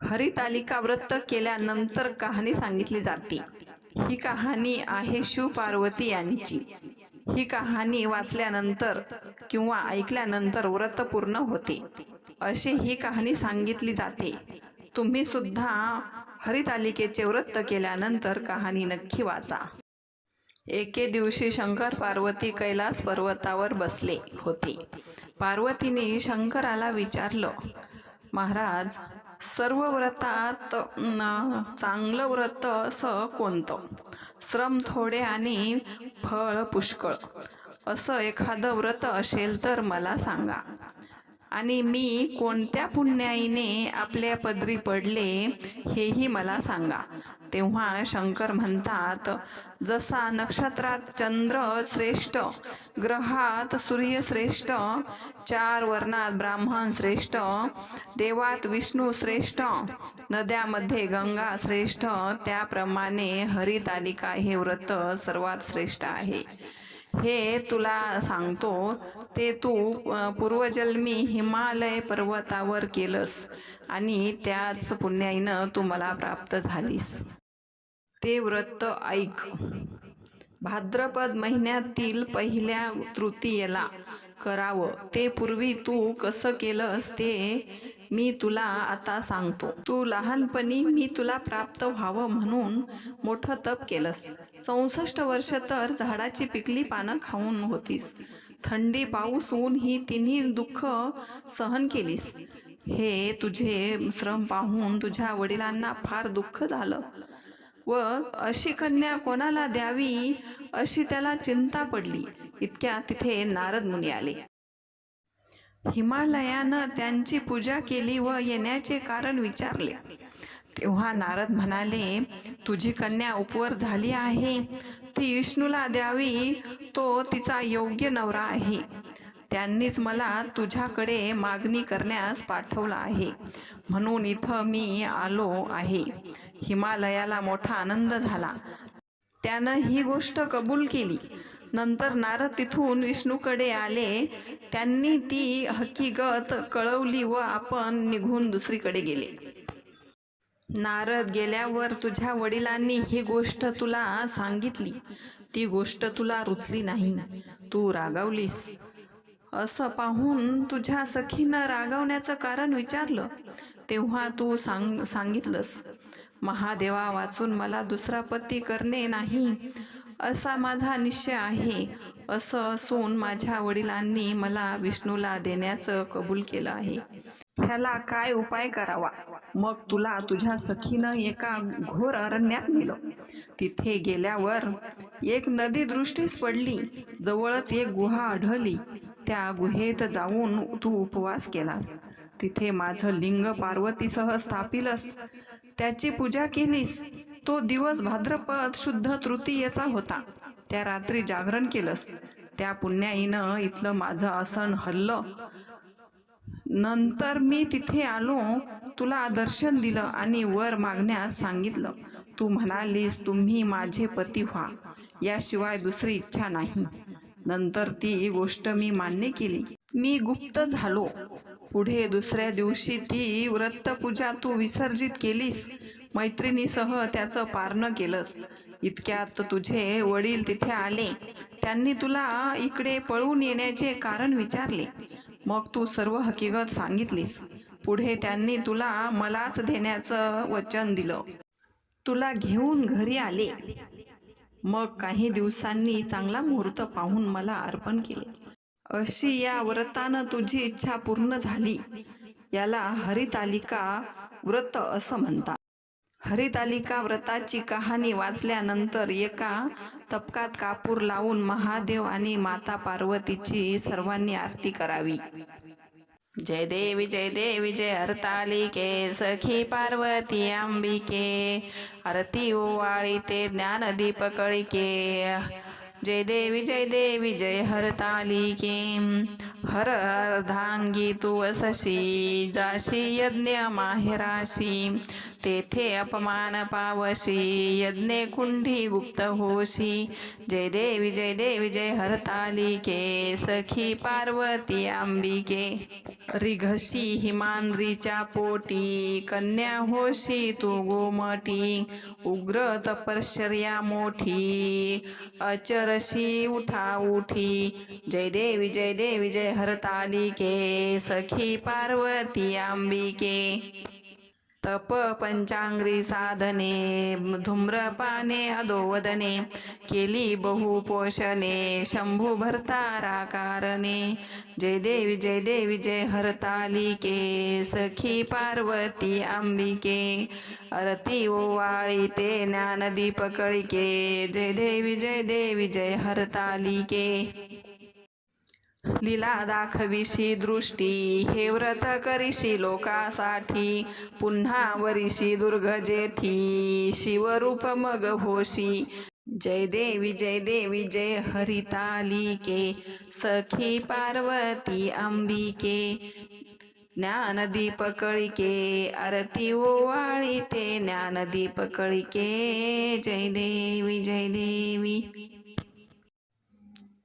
हरितालिका व्रत केल्यानंतर कहाणी सांगितली जाते. ही कहाणी आहे शिव पार्वती यांची. ही कहाणी वाचल्यानंतर किंवा ऐकल्यानंतर व्रत पूर्ण होते. अशी ही कहाणी सांगितली जाते. तुम्ही सुद्धा हरितालिकेचे व्रत केल्यानंतर कहाणी नक्की वाचा. एके दिवशी शंकर पार्वती कैलास पर्वतावर बसले होते. पार्वतीने शंकराला विचारलं महाराज सर्व व्रतात चांगलं व्रत असं कोणतं? श्रम थोडे आणि फळ पुष्कळ. असं एखादं व्रत असेल तर मला सांगा. आणि मी कोणत्या पुण्याईने आपल्या पदरी पडले हेही मला सांगा. तेव्हा शंकर म्हणतात जसा नक्षत्रात चंद्र श्रेष्ठ ग्रहात सूर्य श्रेष्ठ चार वर्णात ब्राह्मण श्रेष्ठ देवात विष्णू श्रेष्ठ नद्यामध्ये गंगा श्रेष्ठ त्याप्रमाणे हरितालिका हे व्रत सर्वात श्रेष्ठ आहे. हे तुला सांगतो ते तू पूर्वजन्मी हिमालय पर्वतावर केलंस आणि त्याच पुण्याईनं तू मला प्राप्त झालीस. ते व्रत ऐक. भाद्रपद महिन्यातील पहिल्या तृतीयेला करावं. ते पूर्वी तू कसं केलंस ते मी तुला आता सांगतो. तू लहानपणी मी तुला प्राप्त व्हावं म्हणून मोठं तप केलंस. चौसष्ट वर्ष तर झाडाची पिकली पानं खाऊन होतीस. थंडी पाऊस ऊन ही तिन्ही दुःख सहन केलीस. हे तुझे श्रम पाहून तुझ्या वडिलांना फार दुःख झालं. व अशी कन्या कोणाला द्यावी अशी त्याला चिंता पडली. इतक्या तिथे नारद मुनी आले. हिमालयानं त्यांची पूजा केली व येण्याचे कारण विचारले. तेव्हा नारद म्हणाले तुझी कन्या उपवर झाली आहे. ती विष्णूला द्यावी. तो तिचा योग्य नवरा आहे. त्यांनीच मला तुझ्याकडे मागणी करण्यास पाठवलं आहे. म्हणून इथं मी आलो आहे. हिमालयाला मोठा आनंद झाला. त्यानं ही गोष्ट कबूल केली. नंतर नारद तिथून विष्णूकडे आले. त्यांनी ती हकीकत कळवली व आपण निघून दुसरीकडे गेले. नारद गेल्यावर तुझ्या वडिलांनी ही गोष्ट तुला सांगितली. ती गोष्ट तुला रुचली नाही. तू रागावलीस. असं पाहून तुझ्या सखीनं रागवण्याचं कारण विचारलं. तेव्हा तू सांग सांगितलंस महादेवा वाचून मला दुसरा पती करणे नाही. असा माझा निश्चय आहे. असं असून माझ्या वडिलांनी मला विष्णूला देण्याचं कबूल केलं आहे. ह्याला काय उपाय करावा? मग तुला तुझ्या सखीनं एका घोर अरण्यात नेलं. तिथे गेल्यावर एक नदी दृष्टीस पडली. जवळच एक गुहा आढळली. त्या गुहेत जाऊन तू उपवास केलास. तिथे माझं लिंग पार्वतीसह स्थापिलस. त्याची पूजा केलीस. तो दिवस भाद्रपद शुद्ध तृतीयेचा होता. त्या रात्री जागरण केलंस. त्या पुण्याईनं इथलं माझं आसन हल्लं. नंतर मी तिथे आलो तुला दर्शन दिलं आणि वर मागण्यास सांगितलं. तू म्हणालीस तुम्ही माझे पती व्हा. याशिवाय दुसरी इच्छा नाही. नंतर ती गोष्ट मी मान्य केली. मी गुप्त झालो. पुढे दुसऱ्या दिवशी ती व्रतपूजा तू विसर्जित केलीस. मैत्रिणीसह त्याचं पारणं केलंस इतक्यात तुझे वडील तिथे आले. त्यांनी तुला इकडे पळून येण्याचे कारण विचारले. मग तू सर्व हकीकत सांगितलीस. पुढे त्यांनी तुला मलाच देण्याचं वचन दिलं. तुला घेऊन घरी आले. मग काही दिवसांनी चांगला मुहूर्त पाहून मला अर्पण केले. अशी या व्रतानं तुझी इच्छा पूर्ण झाली. याला हरितालिका व्रत असं म्हणतात. हरितालिका व्रताची कहाणी वाचल्यानंतर एका तपकात कापूर लावून महादेव आणि माता पार्वतीची सर्वांनी आरती करावी. जय देवी जय देवी जय हरतालिके सखी पार्वती अंबिके आरती ओवाळी ते ज्ञानदीप कळिके. जय देवी जय देवी जय हरतालिके हर अर्धांगी तू असशी जाशी यज्ञ माहेराशी तेथे अपमान पावशी, यज्ञे कुंडी गुप्त होशी। जय देवी जय देवी, जय हरतालिके, सखी पार्वती अंबिके। रिघशी हिमांद्रीच्या पोटी, कन्या होशी तू गोमटी। उग्र तपश्चर्या मोठी, अचरशी उठा उठी। जय देवी जय देवी, जय हरतालिके, सखी पार्वती अंबिके। तप पंचांग्री साधने धूम्रपाने अधोवदने केली बहुपोषणे शंभू भरतारा कारणे जय देवी जय देवी जय हरतालिके सखी पार्वती अंबिके अरती ओवाळी ते ज्ञानदीप जय देवी जय देवी जय हरतालिके. लीला दाखविशी दृष्टी हे व्रत करीशी लोकासाठी पुन्हा वरीशी दुर्ग जेठी शिवरूप मग होशी. जय देवी जय देवी जय हरितालिके सखी पार्वती अंबिके ज्ञानदीप कळिके आरती ओवाळी ते ज्ञानदीप कळिके. जय देवी जय देवी.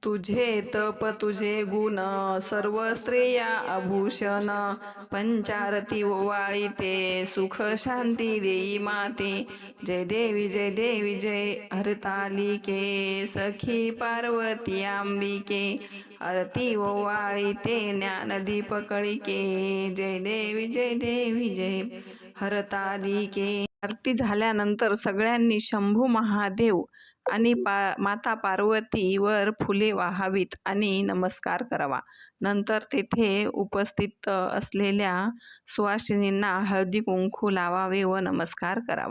तुझे तप तुझे गुण सर्व स्त्रिया आभूषण. पंचारती ओवाळी ते सुख शांती देई माते. जय देवी जय देवी जय हरतालिके. सखी पार्वती अंबिके आरती ओवाळी ते ज्ञानदीप जय देवी जय देवी जय हरतालिके. आरती झाल्यानंतर सगळ्यांनी शंभू महादेव आणि पा माता पार्वतीवर फुले वाहावीत आणि नमस्कार करावा. नंतर तेथे उपस्थित असलेल्या सुवासिनींना हळदी कुंकू लावावे व नमस्कार करावा.